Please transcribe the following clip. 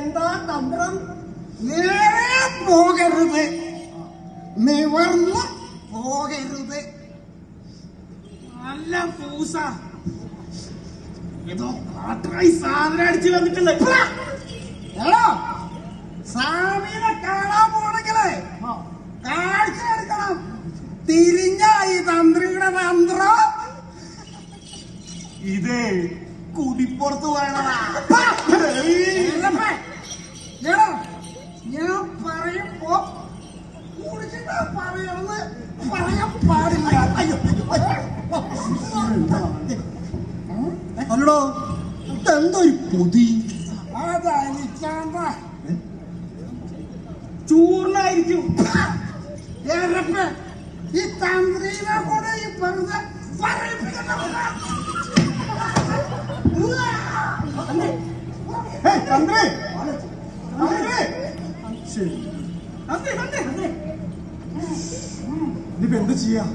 എന്താ തന്ത്രം? നേരെ പോകരുത്. നിവർന്ന് പോകരുത്. നല്ല പൂസ. ഏതോ കാട്ടായി സാധനം അടിച്ചു വന്നിട്ടില്ലേ ഏടോ സ്വാമിനെ കാണാൻ പോണെങ്കിലേ കാഴ്ച എടുക്കണം. തിരിഞ്ഞ ഈ തന്ത്രിയുടെ തന്ത്രം. ഇത് കുടിപ്പുറത്ത് വേണതാ പറയുമ്പോ കുടിച്ചിട്ടാ പറയണമെന്ന് പറയാൻ പാടില്ല. അയ്യോ അല്ലടോ ഇതെന്തോ ഈ പൊതി? അതായിരിക്കാണ്ട ചൂർണായിരിക്കും. ഈ തന്ത്രീനെ കൂടെ ഈ വെറുതെ 啊，对，反对，反对。你变得急啊！